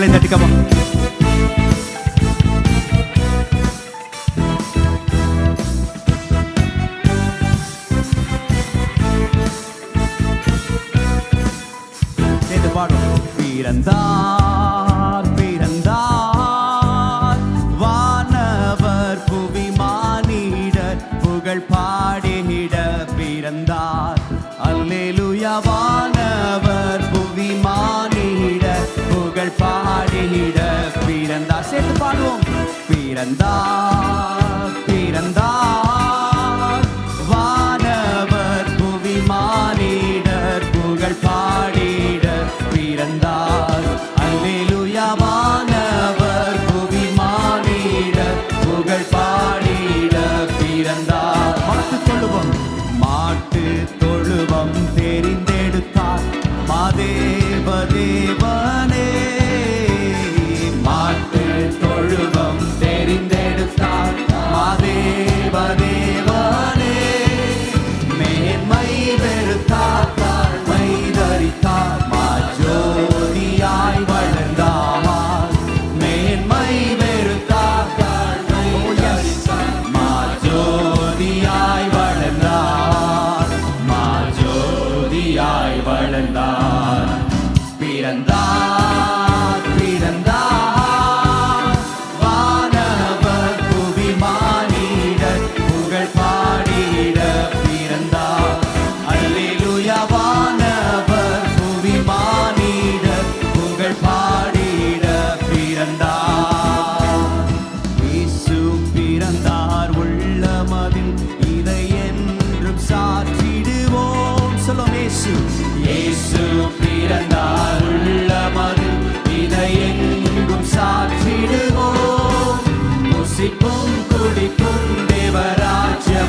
கரங்களை தட்டிக்கமா சேர்ந்து பாடும் பிறந்தார் பிறந்தார் வானவர் புவி மானிடர் புகழ் பாடிட பிறந்தார். அல்லேலுயாவா பிறந்தா சேர்த்து பாடுவோம். பிறந்தா பிறந்தா வானவர் புவி மானிடர் புகழ் பா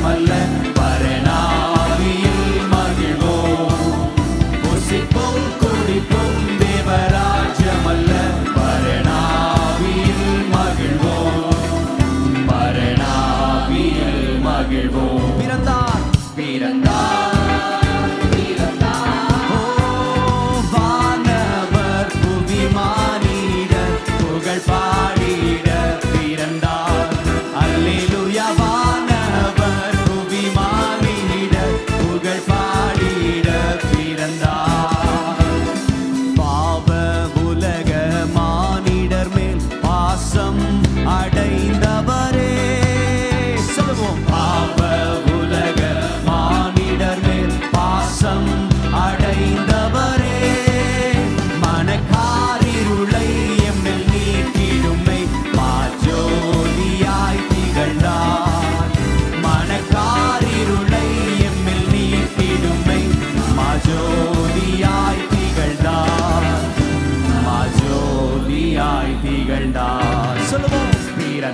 பயமல்ல பரணாவியில் மகிழ்வோம் புசிப்போம் குடிப்போம் தேவராஜமல்ல பரணாவியில் மகிழ்வோம் பரணாவியில் மகிழ்வோம் பிறந்தார். பிறந்தார்.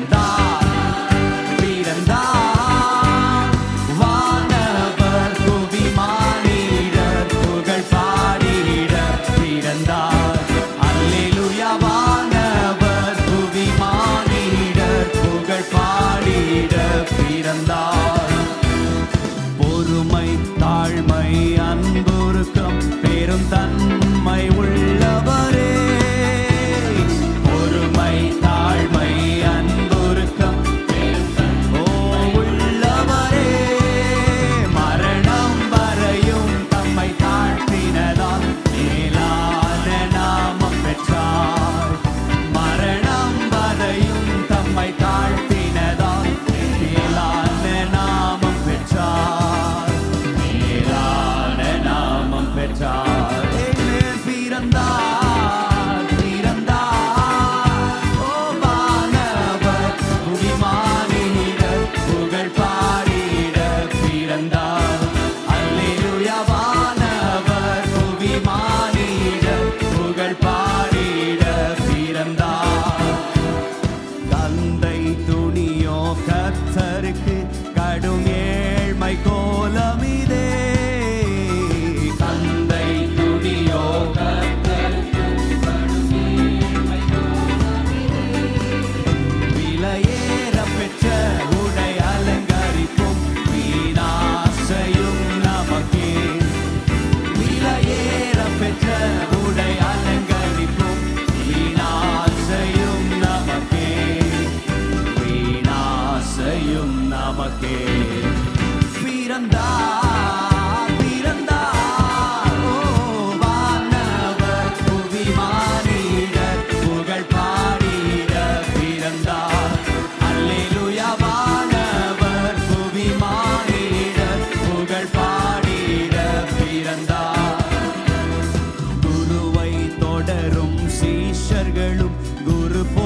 大 மனுஷர்களும் குரு போ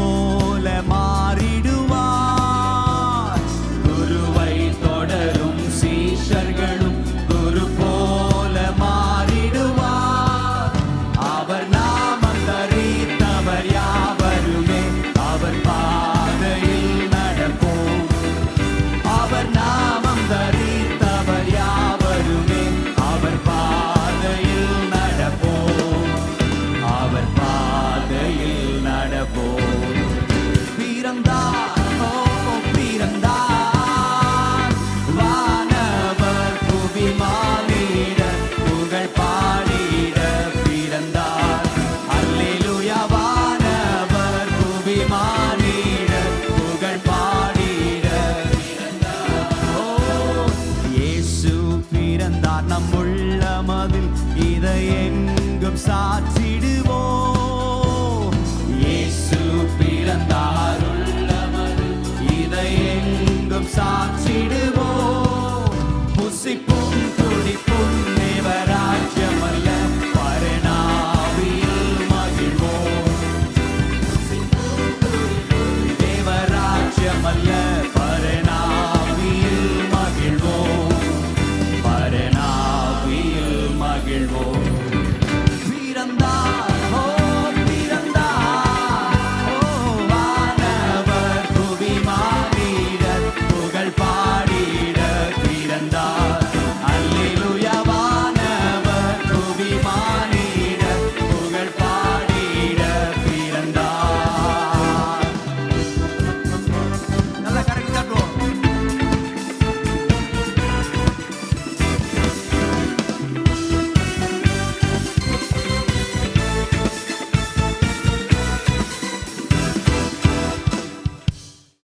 இயேசு பிறந்தார். நம் உள்ளமதில் இதை எங்கும் சாற்றிடுவோம். இயேசு பிறந்தார் உள்ளமதில் இதை எங்கும் புசிப்பும் துடிப்பும்